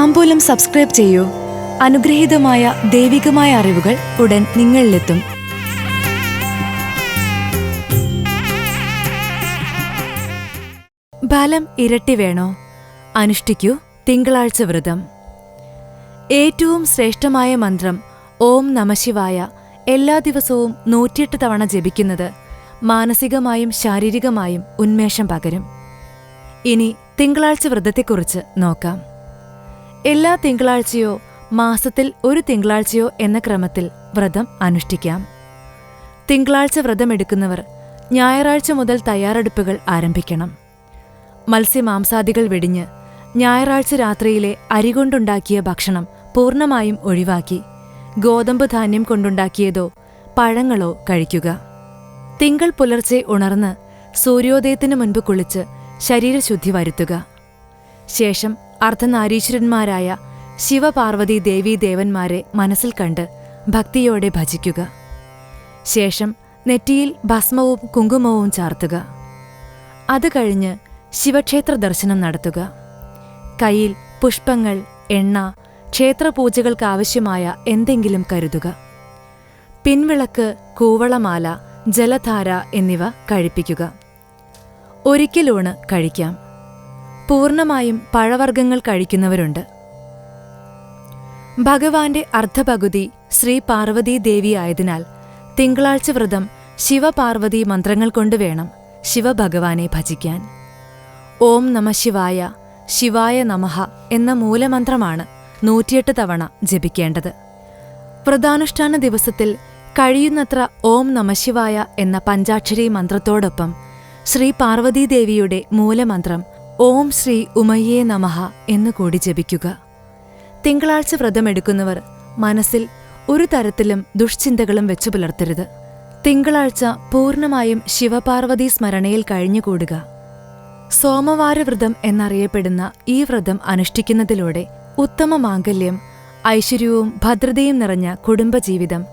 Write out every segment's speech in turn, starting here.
താമ്പൂലം subscribe ചെയ്യൂ. അനുഗ്രഹീതമായ ദൈവികമായ അറിവുകൾ ഉടൻ നിങ്ങളിലെത്തും. ബലം ഇരട്ടി വേണോ? അനുഷ്ഠിക്കൂ തിങ്കളാഴ്ച വ്രതം. ഏറ്റവും ശ്രേഷ്ഠമായ മന്ത്രം ഓം നമശിവായ എല്ലാ ദിവസവും നൂറ്റിയെട്ട് തവണ ജപിക്കുന്നത് മാനസികമായും ശാരീരികമായും ഉന്മേഷം പകരും. ഇനി തിങ്കളാഴ്ച വ്രതത്തെക്കുറിച്ച് നോക്കാം. എല്ലാ തിങ്കളാഴ്ചയോ മാസത്തിൽ ഒരു തിങ്കളാഴ്ചയോ എന്ന ക്രമത്തിൽ വ്രതം അനുഷ്ഠിക്കാം. തിങ്കളാഴ്ച വ്രതമെടുക്കുന്നവർ ഞായറാഴ്ച മുതൽ തയ്യാറെടുപ്പുകൾ ആരംഭിക്കണം. മത്സ്യമാംസാദികൾ വെടിഞ്ഞ് ഞായറാഴ്ച രാത്രിയിലെ അരികൊണ്ടുണ്ടാക്കിയ ഭക്ഷണം പൂർണമായും ഒഴിവാക്കി ഗോതമ്പ് ധാന്യം കൊണ്ടുണ്ടാക്കിയതോ പഴങ്ങളോ കഴിക്കുക. തിങ്കൾ പുലർച്ചെ ഉണർന്ന് സൂര്യോദയത്തിനു മുൻപ് കുളിച്ച് ശരീരശുദ്ധി വരുത്തുക. ശേഷം അർദ്ധനാരീശ്വരന്മാരായ ശിവപാർവതി ദേവീ ദേവന്മാരെ മനസ്സിൽ കണ്ട് ഭക്തിയോടെ ഭജിക്കുക. ശേഷം നെറ്റിയിൽ ഭസ്മവും കുങ്കുമവും ചാർത്തുക. അത് കഴിഞ്ഞ് ശിവക്ഷേത്ര ദർശനം നടത്തുക. കയ്യിൽ പുഷ്പങ്ങൾ എണ്ണ ക്ഷേത്രപൂജകൾക്കാവശ്യമായ എന്തെങ്കിലും കരുതുക. പിൻവിളക്ക് കൂവളമാല ജലധാര എന്നിവ കഴിപ്പിക്കുക. ഒരിക്കലൂണ് കഴിക്കാം. പൂർണമായും പഴവർഗങ്ങൾ കഴിക്കുന്നവരുണ്ട്. ഭഗവാന്റെ അർദ്ധപകുതി ശ്രീ പാർവതീ ദേവിയായതിനാൽ തിങ്കളാഴ്ച വ്രതം ശിവപാർവതി മന്ത്രങ്ങൾ കൊണ്ട് വേണം ശിവഭഗവാനെ ഭജിക്കാൻ. ഓം നമ ശിവായ ശിവായ നമഹ എന്ന മൂലമന്ത്രമാണ് നൂറ്റിയെട്ട് തവണ ജപിക്കേണ്ടത്. വ്രതാനുഷ്ഠാന ദിവസത്തിൽ കഴിയുന്നത്ര ഓം നമശിവായ എന്ന പഞ്ചാക്ഷരി മന്ത്രത്തോടൊപ്പം ശ്രീ പാർവതീദേവിയുടെ മൂലമന്ത്രം ഓം ശ്രീ ഉമയ്യേ എന്ന് കൂടി ജപിക്കുക. തിങ്കളാഴ്ച വ്രതമെടുക്കുന്നവർ മനസ്സിൽ ഒരു തരത്തിലും ദുഷ്ചിന്തകളും വെച്ചു പുലർത്തരുത്. തിങ്കളാഴ്ച പൂർണമായും ശിവപാർവതി സ്മരണയിൽ കഴിഞ്ഞുകൂടുക. സോമവാരവ്രതം എന്നറിയപ്പെടുന്ന ഈ വ്രതം അനുഷ്ഠിക്കുന്നതിലൂടെ ഉത്തമ മാംഗല്യം ഐശ്വര്യവും ഭദ്രതയും നിറഞ്ഞ കുടുംബജീവിതം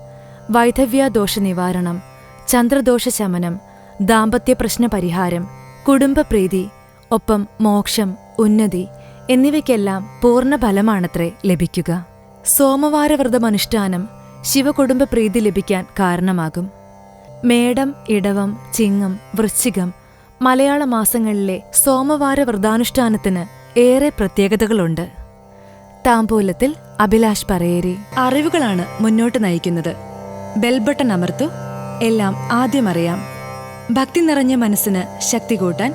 വൈധവ്യാദോഷ നിവാരണം ചന്ദ്രദോഷ ശമനം ദാമ്പത്യ പ്രശ്ന പരിഹാരം കുടുംബപ്രീതി ഒപ്പം മോക്ഷം ഉന്നതി എന്നിവയ്ക്കെല്ലാം പൂർണ ഫലമാണത്രേ ലഭിക്കുക. സോമവാരവ്രതമനുഷ്ഠാനം ശിവകുടുംബ പ്രീതി ലഭിക്കാൻ കാരണമാകും. മേടം ഇടവം ചിങ്ങം വൃശ്ചികം മലയാള മാസങ്ങളിലെ സോമവാര വ്രതാനുഷ്ഠാനത്തിന് ഏറെ പ്രത്യേകതകളുണ്ട്. താമ്പൂലത്തിൽ അഭിലാഷ് പറയേരി. അറിവുകളാണ് മുന്നോട്ട് നയിക്കുന്നത്. ബെൽബട്ടൺ അമർത്തു എല്ലാം ആദ്യമറിയാം. ഭക്തി നിറഞ്ഞ മനസ്സിന് ശക്തി കൂട്ടാൻ